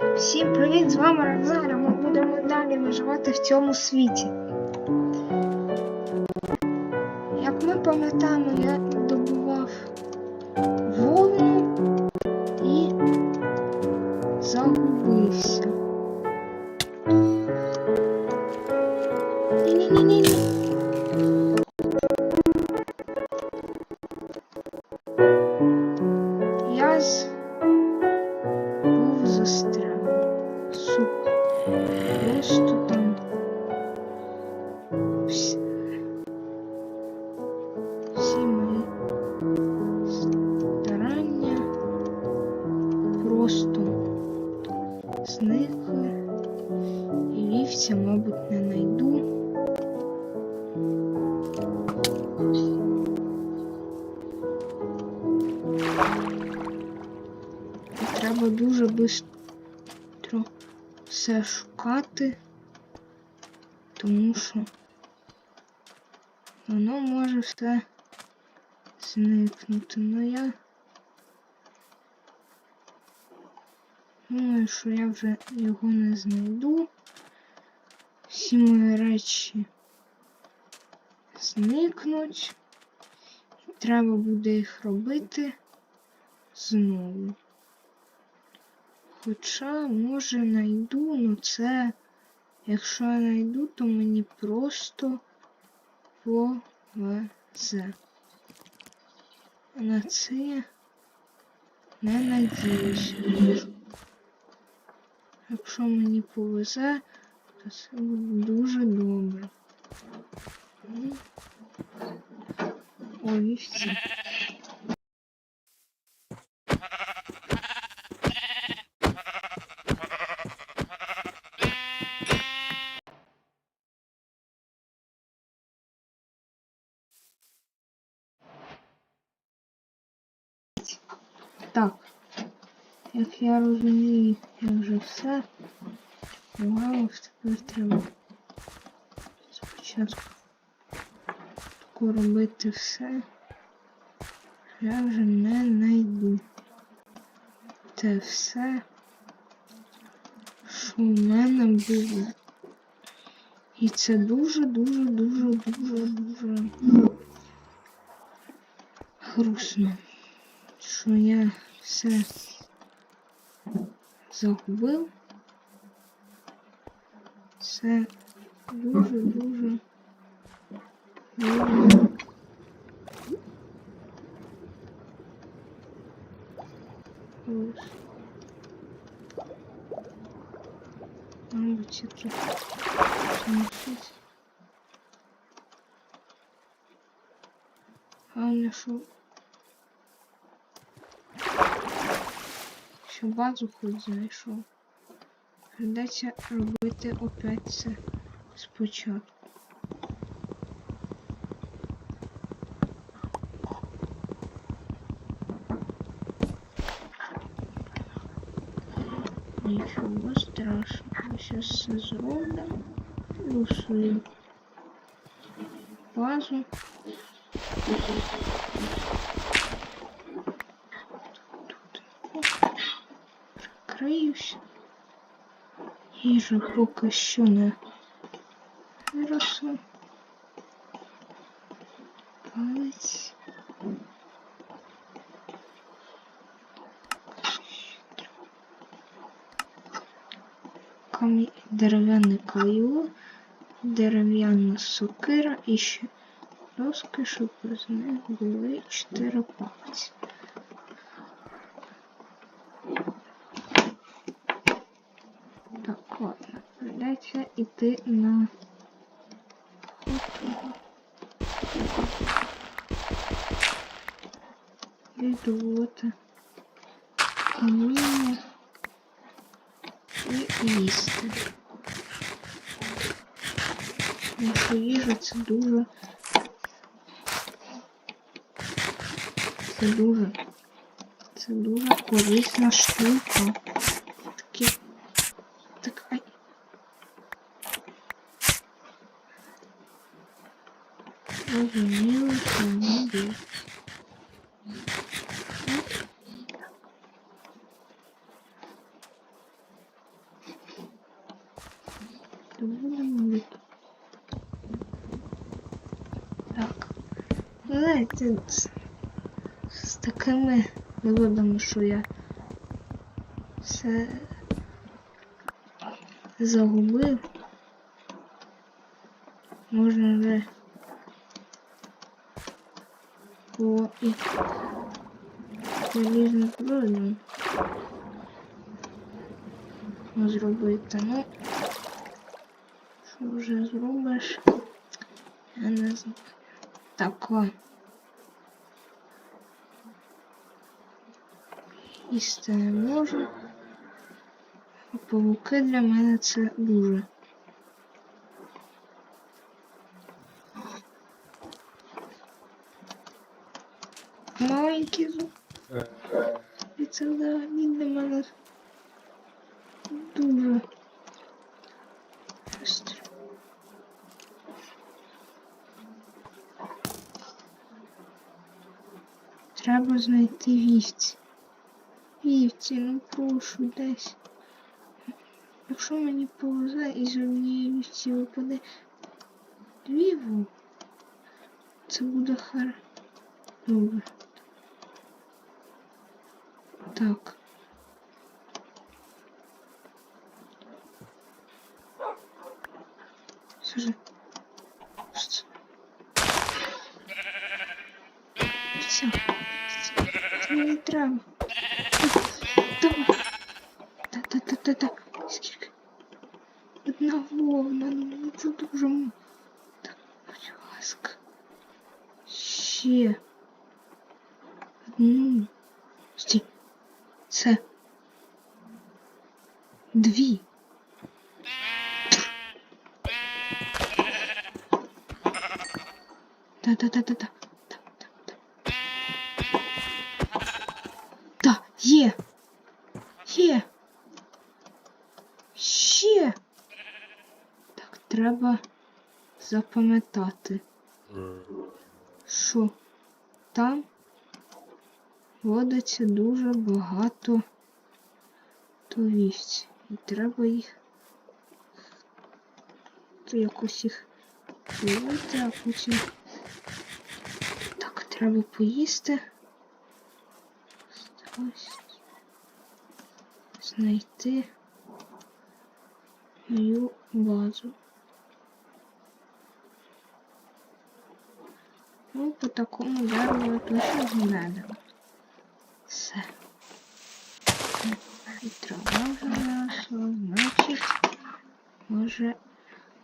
Всім привіт! З вами Ранзара. Ми будемо далі виживати в цьому світі. Як ми пам'ятаємо, я добував вовну і загубився. Ні-ні-ні-ні. Я з треба дуже швидко все шукати, тому що воно може все зникнути. Ну я думаю, що я вже його не знайду. Всі мої речі зникнуть. Треба буде їх робити знову. Хоча, може, найду, ну це, якщо я найду, то мені просто повезе. На це не надіюся. Якщо мені повезе, то це буде дуже добре. Ну, Ой, і. Так, як я розумію, я вже все. Вау, тепер треба таку робити все. Я вже не найду. Те все, що в мене було. І це дуже, дуже, дуже, дуже, дуже грустно що я все загубив. Це дуже, дуже, дуже. Мабуть, тут смішить. Головне, що що базу хоч знайшов. Придеться робити опять це спочатку. Нічого страшного, зараз все зробимо. Плюс свою базу. Криюсь. Їжа поки що не виросла. Палець. Дерев'яне кайло, дерев'яна сокира і ще доски, щоб з них були чотири пальці. Так, ладно, придеться йти на Відувати каміння і їсти. Наша їжа це дуже це дуже це дуже корисна штука. Такі так ай. Розуміло, що не бій. Такими виводами, що я все загубив. Можна вже по і зброям зробити. Ну, що вже зробиш? Я не знаю. Так, о. Їсти не можу. Павуки для мене це дуже. Маленький зуб. І це взагалі для мене дуже. Треба знайти вівці. Вівці, ну прошу десь. Якщо мені повезе і з однієї вівці випаде дві це буде хар. Добре. Так. Что? Все. Не треба. Давай. Та-та-та-та-та. Скільки? Одна вовна, ну мені це дуже Так, будь ласка. Ще. Одну. Стій. Це. Дві. Та-та-та-та-та. Та-та-та. Та, є. Є. Ще. Так, треба запам'ятати, що там водиться дуже багато товівців. І треба їх якось їх ловити, а потім. Так, треба поїсти. Ось. Знайти мою базу. Ну, по такому дереву точно не. Все. І трава вже наросла, значить, може,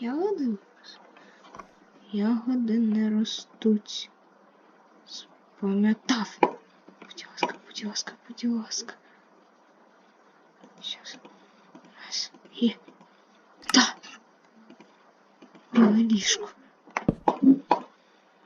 ягоди? Ягоди не ростуть. Спам'ятав. Будь ласка, будь ласка, будь ласка. Щас. Раз. Є. Та. Біле.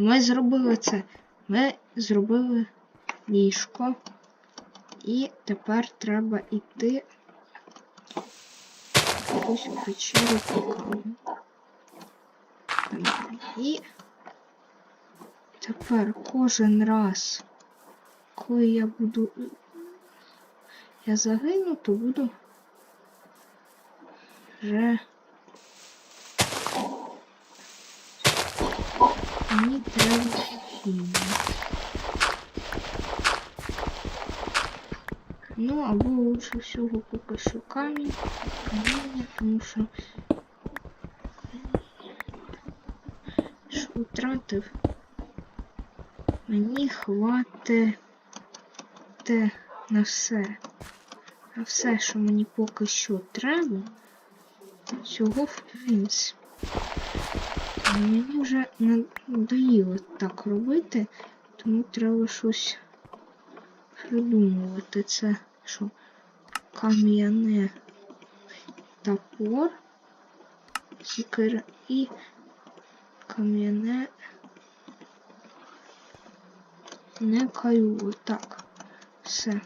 Ми зробили це. Ми зробили ліжко. І тепер треба йти якусь печеру покажу. І тепер кожен раз, коли я буду. Я загину, то буду вже. Мені треба хімія. Ну, або лучше всього що камінь. Тому що що втратив. Мені хватить на все. А все, що мені поки що треба, цього в принципі. Мені вже надоїло так робити, тому треба щось придумувати. Це що кам'яне топор, сікера і кам'яне не каю. Так, все.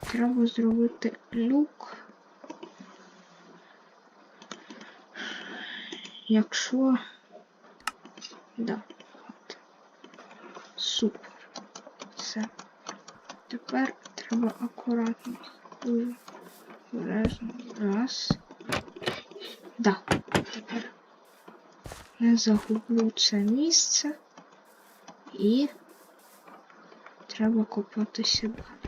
Треба зробити люк. Якщо... Да. От. Супер. Все. Тепер треба акуратно Обережно. Раз. Да. Тепер не загублю це місце. І треба копатися далі.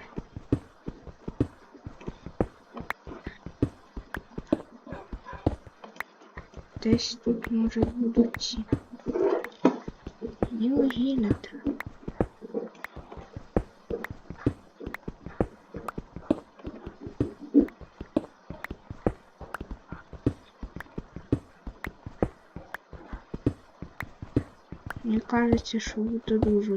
Десь тут може будуть ці. Мені вугілля треба. Мені кажеться, що буде дуже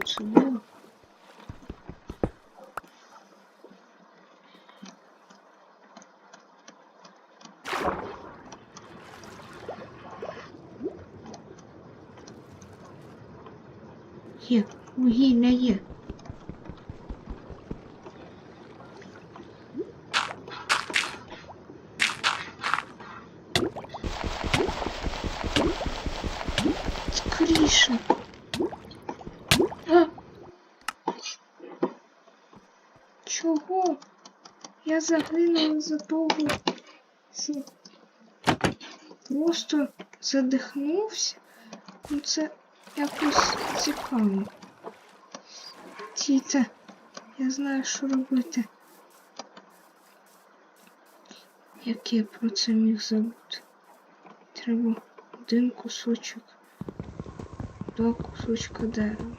Є, вугілля є. Скоріше. А! Чого? Я загинула за того. Просто задихнувся. Ну це якось цікаво. Тіта, я знаю, що робити. Як я про це міг забути? Треба один кусочок, два кусочка дерева.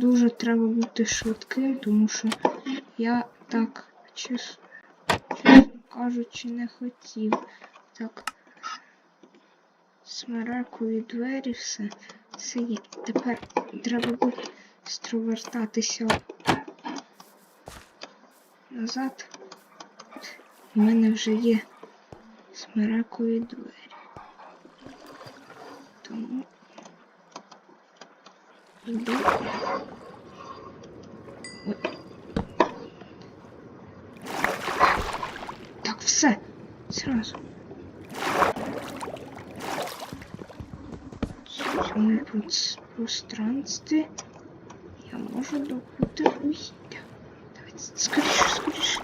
Дуже треба бути швидким, тому що я так, чесно, кажучи, не хотів. Так. Смерекові двері, все. Все є. Тепер треба буде стровертатися назад. У мене вже є смерекові двері. Тому йду. Так, все. Сразу. Проц- пространстві я можу добути вугілля. Давайте скоріше, скоріше.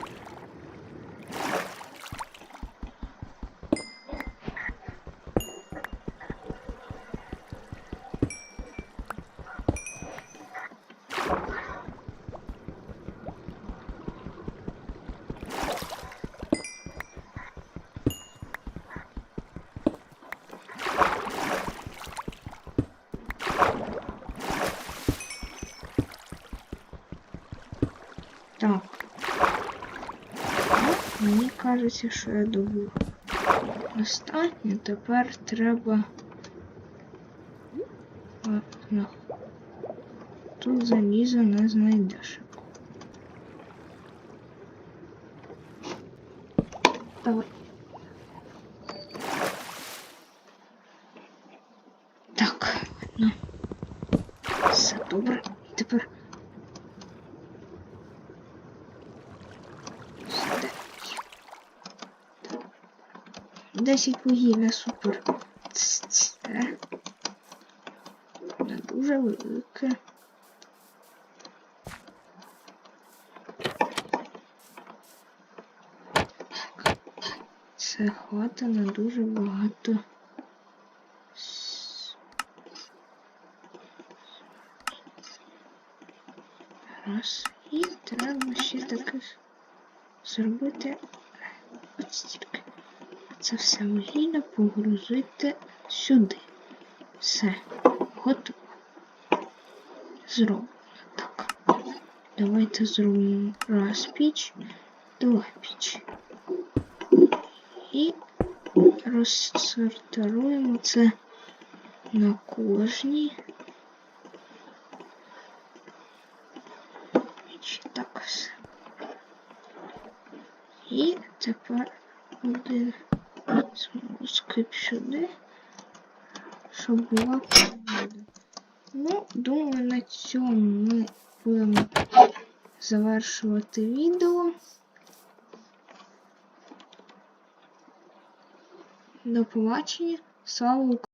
Так. Мені кажеться, що я добув. Достатньо, тепер треба. Ладно. Тут залізо не знайдеш. Так, 10 вугілля, супер. Це не дуже велике. Так, Це хата на дуже багато. Раз. І треба ще таких зробити ось стільки. Це все вугілля погрузити сюди. Все, готово. Зроблено так. Давайте зробимо раз піч, два піч. І розсортируємо це на кожній. Так все. І тепер один смолоскип сюди, щоб була погода. Ну, думаю, на цьому ми будемо завершувати відео. До побачення. Слава Україні!